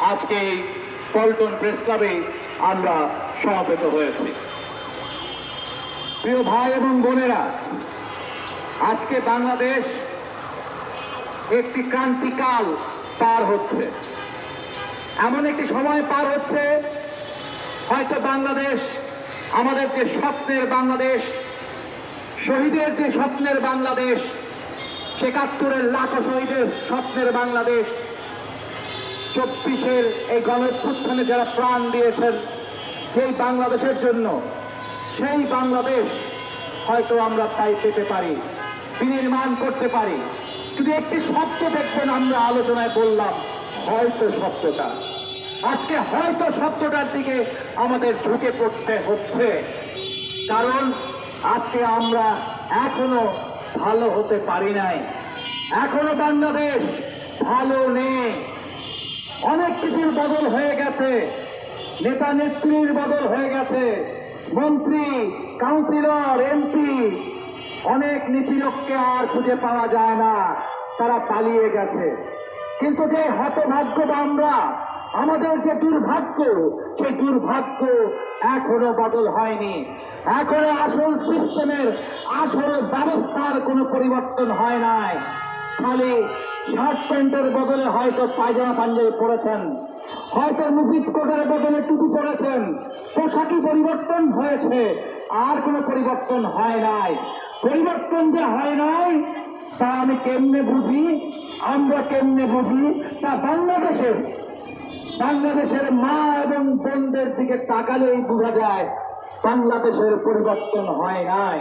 আজকে এই পল্টন প্রেস ক্লাবে আমরা সমাবেত হয়েছি। প্রিয় ভাই এবং বোনেরা, আজকে বাংলাদেশ একটি ক্রান্তিকাল পার হচ্ছে। এমন একটি সময় পার হচ্ছে, হয়তো বাংলাদেশ আমাদের যে স্বপ্নের বাংলাদেশ, শহীদের যে স্বপ্নের বাংলাদেশ, একাত্তরের লাখো শহীদের স্বপ্নের বাংলাদেশ চব্বিশের এই গণঅভ্যুত্থানে যারা প্রাণ দিয়েছেন, সেই বাংলাদেশের জন্য, সেই বাংলাদেশ হয়তো আমরা তাই পেতে পারি, বিনির্মাণ করতে পারি। কিন্তু একটি শব্দ দেখবেন, আমরা আলোচনায় বললাম, হয়তো শব্দটা আজকে হয়তো শব্দটার দিকে আমাদের ঝুঁকে পড়তে হচ্ছে। কারণ আজকে আমরা এখনও ভালো হতে পারি নাই। এখনও বাংলাদেশ ভালো নেই। অনেক কিছুর বদল হয়ে গেছে। নেতা নেত্রীর বদল হয়ে গেছে। মন্ত্রী, কাউন্সিলর, এমপি, অনেক নীতিলোককে আর খুঁজে পাওয়া যায় না। তারা পালিয়ে গেছে। কিন্তু যে হতভাগ্য বা আমরা, আমাদের যে দুর্ভাগ্য, সেই দুর্ভাগ্য এখনও বদল হয়নি। এখনও আসল সিস্টেমের আসল ব্যবস্থার কোনো পরিবর্তন হয় নাই। খালি শার্ট প্যান্টের বদলে হয়তো পায়জামা পাঞ্জাবি পরেছেন, হয়তো মুফিদ কোটের বদলে টুপি পরেছেন পোশাকি পরিবর্তন হয়েছে, আর কোনো পরিবর্তন হয় নাই। পরিবর্তন যে হয় নাই, তা আমি কেমনে বুঝি? আমরা কেমনে বুঝি? তা বাংলাদেশের বাংলাদেশের মা এবং বোনদের দিকে তাকালেই বোঝা যায়, বাংলাদেশের পরিবর্তন হয় নাই।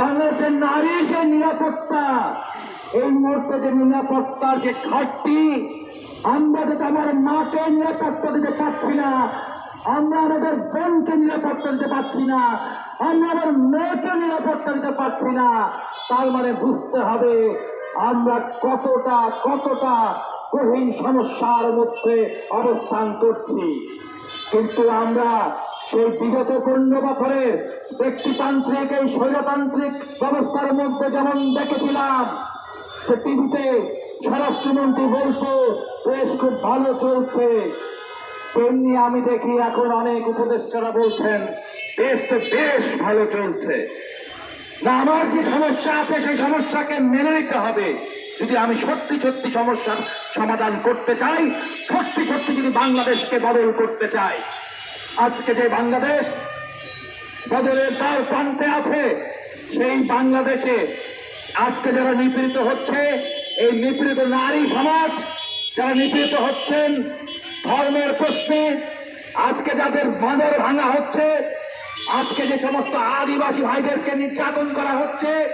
বাংলাদেশের নারীর যে নিরাপত্তা এই মুহূর্তে যে নিরাপত্তার যে ঘাটতি, আমরা যাতে আমার মাকে নিরাপত্তা দিতে পারছি না, আমরা আমাদের বোনকে নিরাপত্তা দিতে পারছি না, আমরা আমার মেয়েকে নিরাপত্তা দিতে পারছি না, তার মানে বুঝতে হবে আমরা কতটা কতটা কঠিন সমস্যার মধ্যে অবস্থান করছি। কিন্তু আমরা সেই বিগত পনেরো বছরের ব্যক্তিতান্ত্রিক, এই স্বৈরতান্ত্রিক ব্যবস্থার মধ্যে যেমন দেখেছিলাম সে টিভিতে স্বরাষ্ট্রমন্ত্রী বলতো দেশ খুব ভালো চলছে। তেমনি আমি দেখি এখন অনেক উপদেষ্টারা বলছেন, দেশ তো বেশ ভালো চলছে। না, আমার যে সমস্যা আছে, সেই সমস্যাকে মেনে নিতে হবে। যদি আমি সত্যি সত্যি সমস্যার সমাধান করতে চাই, সত্যি সত্যি যদি বাংলাদেশকে বদল করতে চাই। আজকে যে বাংলাদেশ বদলের দ্বার প্রান্তে আছে, সেই বাংলাদেশে আজকে যারা নিপীড়িত হচ্ছে, এই নিপীড়িত নারী সমাজ, যারা নিপীড়িত হচ্ছেন ধর্মের প্রশ্নে, আজকে যাদের বাঁধর ভাঙা হচ্ছে, আজকে যে সমস্ত আদিবাসী ভাইদেরকে নির্যাতন করা হচ্ছে,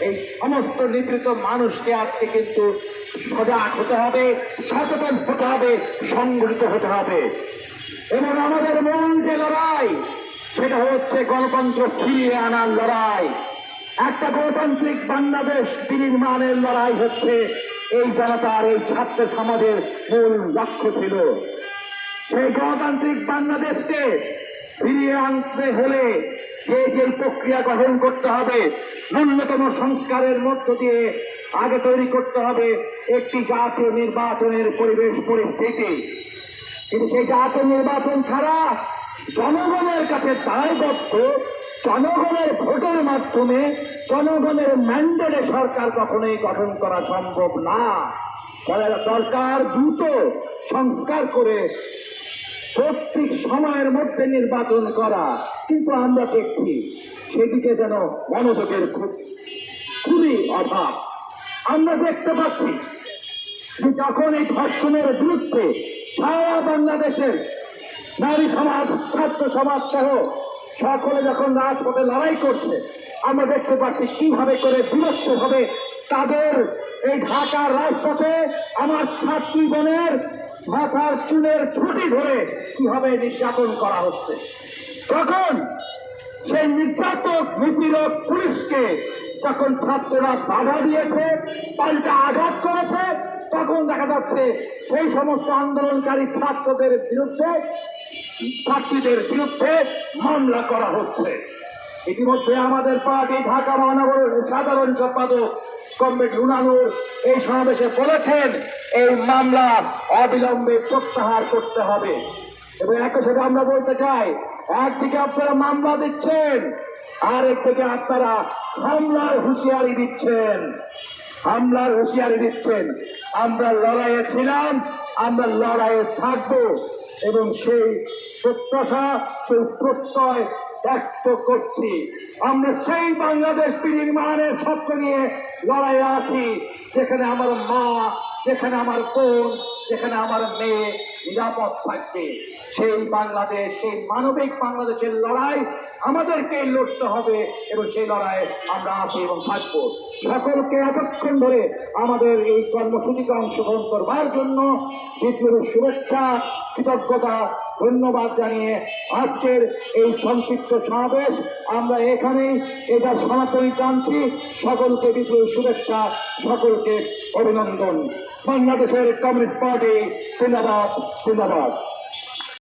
এই সমস্ত নিপীড়িত মানুষকে আজকে কিন্তু সজাগ হতে হবে, সচেতন হতে হবে, সংগঠিত হতে হবে। এবং আমাদের মূল যে লড়াই, সেটা হচ্ছে গণতন্ত্র ফিরিয়ে আনার লড়াই। একটা গণতান্ত্রিক বাংলাদেশ বিনির্মাণের লড়াই হচ্ছে। এই জনতার, এই ছাত্র সমাজের মূল লক্ষ্য ছিল। সেই গণতান্ত্রিক বাংলাদেশকে ফিরিয়ে আনতে হলে যে যে প্রক্রিয়া গ্রহণ করতে হবে, ন্যূনতম সংস্কারের মধ্য দিয়ে আগে তৈরি করতে হবে একটি জাতীয় নির্বাচনের পরিবেশ পরিস্থিতি। কিন্তু সেই জাতীয় নির্বাচন ছাড়া জনগণের কাছে দায়বদ্ধ জনগণের ভোটের মাধ্যমে জনগণের ম্যান্ডেটে সরকার কখনোই গঠন করা সম্ভব না। সরকার দ্রুত সংস্কার করে সঠিক সময়ের মধ্যে নির্বাচন করা। কিন্তু আমরা দেখছি সেদিকে যেন মনোযোগের খুব খুবই অভাব। আমরা দেখতে পাচ্ছি যে যখন এই ধর্ষণের বিরুদ্ধে সারা বাংলাদেশের নারী সমাজ, ছাত্র সমাজ সহ সকলে যখন রাজপথে লড়াই করছে, আমরা দেখতে পাচ্ছি কীভাবে করে বিরক্ত হবে তাদের এই ঢাকার রাজপথে আমার ছাত্রী বোনের মাথার চুলের ছুটি ধরে কীভাবে নির্যাতন করা হচ্ছে। তখন সেই নির্যাতক নিপীড়ক পুলিশকে যখন ছাত্ররা বাধা দিয়েছে, পাল্টা আঘাত করেছে, তখন দেখা যাচ্ছে সেই সমস্ত আন্দোলনকারী ছাত্রদের বিরুদ্ধে ছাত্রীদের বিরুদ্ধে মামলা করা হচ্ছে। ইতিমধ্যে আমাদের পার্টি ঢাকা মহানগর সাধারণ সম্পাদক কমরেড রুনানুর এই সমাবেশে বলেছেন, এই মামলা অবিলম্বে প্রত্যাহার করতে হবে। এবং একই সাথে আমরা বলতে চাই, একদিকে আপনারা মামলা দিচ্ছেন আর একদিকে আপনারা হামলার হুঁশিয়ারি দিচ্ছেন। হামলার হুঁশিয়ারি দিচ্ছেন। আমরা লড়াইয়ে ছিলাম, আমরা লড়াইয়ে থাকব। এবং সেই প্রত্যাশা, সেই প্রত্যয় ব্যক্ত করছি। আমরা সেই বাংলাদেশ নির্মাণের স্বপ্ন নিয়ে লড়াইয়ে আছি, যেখানে আমার মা, যেখানে আমার বোন, যেখানে আমার মেয়ে নিরাপদ থাকবে। সেই বাংলাদেশ, সেই মানবিক বাংলাদেশের লড়াই আমাদেরকে লড়তে হবে এবং সেই লড়াই আমরা আছি এবং থাকব। সকলকে এতক্ষণ ধরে আমাদের এই কর্মসূচিতে অংশগ্রহণ করবার জন্য বিপ্লবের শুভেচ্ছা, কৃতজ্ঞতা, ধন্যবাদ জানিয়ে আজকের এই সংক্ষিপ্ত সমাবেশ আমরা এখানেই এটা সনাতনী টানছি সকলকে বিপুল শুভেচ্ছা, সকলকে অভিনন্দন। বাংলাদেশের কমিউনিস্ট পার্টি জিন্দাবাদ জিন্দাবাদ।